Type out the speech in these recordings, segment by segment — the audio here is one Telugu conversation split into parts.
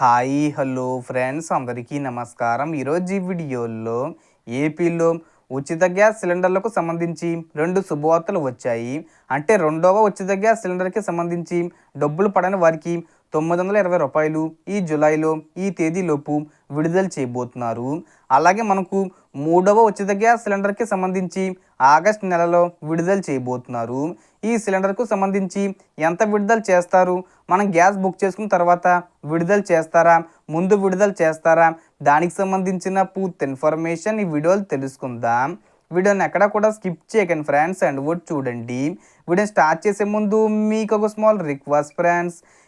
Hi hello friends. అందరికీ నమస్కారం. ఈరోజు ఈ వీడియోలో ఏపీలో ఉచిత గ్యాస్ సిలిండర్లకు సంబంధించి రెండు శుభవార్తలు వచ్చాయి. అంటే రెండవ ఉచిత గ్యాస్ సిలిండర్కి సంబంధించి డబ్బులు పడని వారికి తొమ్మిది వందల ఇరవై రూపాయలు ఈ జూలైలో ఈ తేదీలోపు విడుదల చేయబోతున్నారు. అలాగే మనకు మూడవ ఉచిత గ్యాస్ సిలిండర్కి సంబంధించి ఆగస్ట్ నెలలో విడుదల చేయబోతున్నారు. ఈ సిలిండర్కు సంబంధించి ఎంత విడుదల చేస్తారు? మనం గ్యాస్ బుక్ చేసుకున్న తర్వాత విడుదల చేస్తారా? ముందు విడుదల చేస్తారా? దానికి సంబంధించిన పూర్తి ఇన్ఫర్మేషన్ ఈ వీడియోలు తెలుసుకుందాం. వీడియోని ఎక్కడ కూడా స్కిప్ చేయకండి ఫ్రెండ్స్ అండ్ వర్డ్ చూడండి. వీడియో స్టార్ట్ చేసే ముందు మీకు ఒక small request friends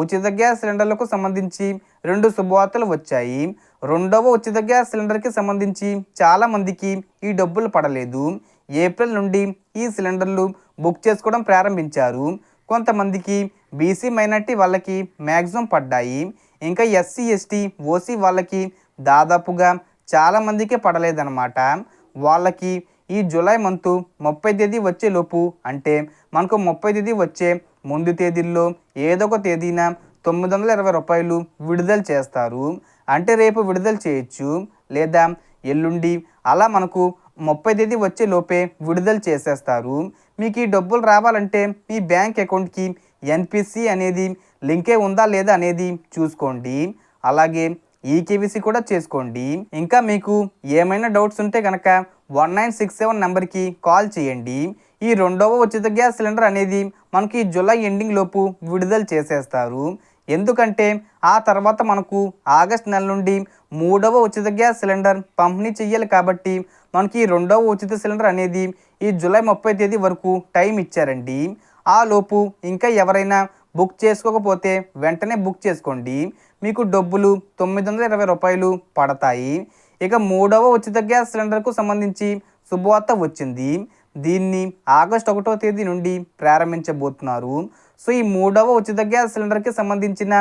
ఉచిత గ్యాస్ సిలిండర్లకు సంబంధించి రెండు శుభవార్తలు వచ్చాయి. రెండవ ఉచిత గ్యాస్ సిలిండర్కి సంబంధించి చాలామందికి ఈ డబ్బులు పడలేదు. ఏప్రిల్ నుండి ఈ సిలిండర్లు బుక్ చేసుకోవడం ప్రారంభించారు. కొంతమందికి బీసీ మైనార్టీ వాళ్ళకి మ్యాక్సిమం పడ్డాయి. ఇంకా ఎస్సీ ఎస్టీ ఓసీ వాళ్ళకి దాదాపుగా చాలామందికి పడలేదన్నమాట. వాళ్ళకి ఈ జూలై మంత్ ముప్పై తేదీ వచ్చేలోపు అంటే మనకు ముప్పై తేదీ వచ్చే ముందు తేదీల్లో ఏదో ఒక తేదీన తొమ్మిది వందల ఇరవై రూపాయలు విడుదల చేస్తారు. అంటే రేపు విడుదల చేయొచ్చు. లేదా ఎల్లుండి అలా మనకు ముప్పై తేదీ వచ్చే లోపే విడుదల చేసేస్తారు. మీకు ఈ డబ్బులు రావాలంటే మీ బ్యాంక్ అకౌంట్కి ఎన్పిసి అనేది లింకే ఉందా లేదా అనేది చూసుకోండి. అలాగే ఈకేవీసీ కూడా చేసుకోండి. ఇంకా మీకు ఏమైనా డౌట్స్ ఉంటే కనుక వన్ నైన్ సిక్స్ సెవెన్ నెంబర్కి కాల్ చేయండి. ఈ రెండవ ఉచిత గ్యాస్ సిలిండర్ అనేది మనకి జూలై ఎండింగ్ లోపు విడుదల చేసేస్తారు. ఎందుకంటే ఆ తర్వాత మనకు ఆగస్ట్ నెల నుండి మూడవ ఉచిత గ్యాస్ సిలిండర్ పంపిణీ చెయ్యాలి కాబట్టి మనకి ఈ రెండవ ఉచిత సిలిండర్ అనేది ఈ జూలై ముప్పై తేదీ వరకు టైం ఇచ్చారండి. ఆ లోపు ఇంకా ఎవరైనా బుక్ చేసుకోకపోతే వెంటనే బుక్ చేసుకోండి. మీకు డబ్బులు తొమ్మిది వందల ఇరవై రూపాయలు పడతాయి. ఇక మూడవ ఉచిత గ్యాస్ సిలిండర్కు సంబంధించి శుభవార్త వచ్చింది. దీన్ని ఆగస్ట్ ఒకటో తేదీ నుండి ప్రారంభించబోతున్నారు. సో ఈ మూడవ ఉచిత గ్యాస్ సిలిండర్కి సంబంధించిన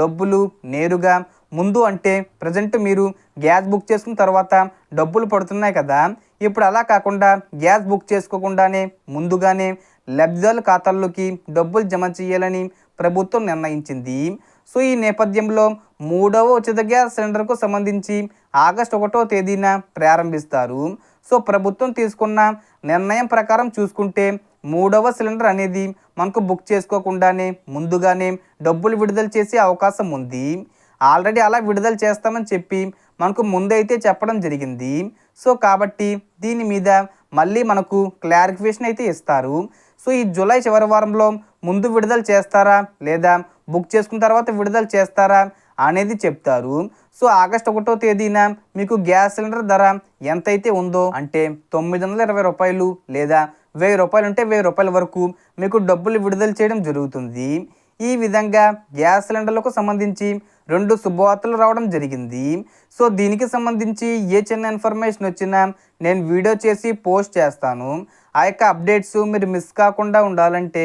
డబ్బులు నేరుగా ముందు అంటే ప్రజెంట్ మీరు గ్యాస్ బుక్ చేసుకున్న తర్వాత డబ్బులు పడుతున్నాయి కదా. ఇప్పుడు అలా కాకుండా గ్యాస్ బుక్ చేసుకోకుండానే ముందుగానే లబ్ధిదారుల ఖాతాల్లోకి డబ్బులు జమ చేయాలని ప్రభుత్వం నిర్ణయించింది. సో ఈ నేపథ్యంలో మూడవ ఉచిత గ్యాస్ సిలిండర్కు సంబంధించి ఆగస్ట్ ఒకటో తేదీన ప్రారంభిస్తారు. సో ప్రభుత్వం తీసుకున్న నిర్ణయం ప్రకారం చూసుకుంటే మూడవ సిలిండర్ అనేది మనకు బుక్ చేసుకోకుండానే ముందుగానే డబ్బులు విడుదల చేసే అవకాశం ఉంది. ఆల్రెడీ అలా విడుదల చేస్తామని చెప్పి మనకు ముందైతే చెప్పడం జరిగింది. సో కాబట్టి దీని మీద మళ్ళీ మనకు క్లారిఫికేషన్ అయితే ఇస్తారు. సో ఈ జూలై చివరి వారంలో ముందు విడుదల చేస్తారా లేదా బుక్ చేసుకున్న తర్వాత విడుదల చేస్తారా అనేది చెప్తారు. సో ఆగస్ట్ ఒకటో తేదీన మీకు గ్యాస్ సిలిండర్ ధర ఎంతైతే ఉందో అంటే తొమ్మిది వందల ఇరవై రూపాయలు లేదా వెయ్యి రూపాయలు ఉంటే వెయ్యి రూపాయల వరకు మీకు డబ్బులు విడుదల చేయడం జరుగుతుంది. ఈ విధంగా గ్యాస్ సిలిండర్లకు సంబంధించి రెండు శుభవార్తలు రావడం జరిగింది. సో దీనికి సంబంధించి ఏ చిన్న ఇన్ఫర్మేషన్ వచ్చినా నేను వీడియో చేసి పోస్ట్ చేస్తాను. ఆ యొక్క అప్డేట్స్ మీరు మిస్ కాకుండా ఉండాలంటే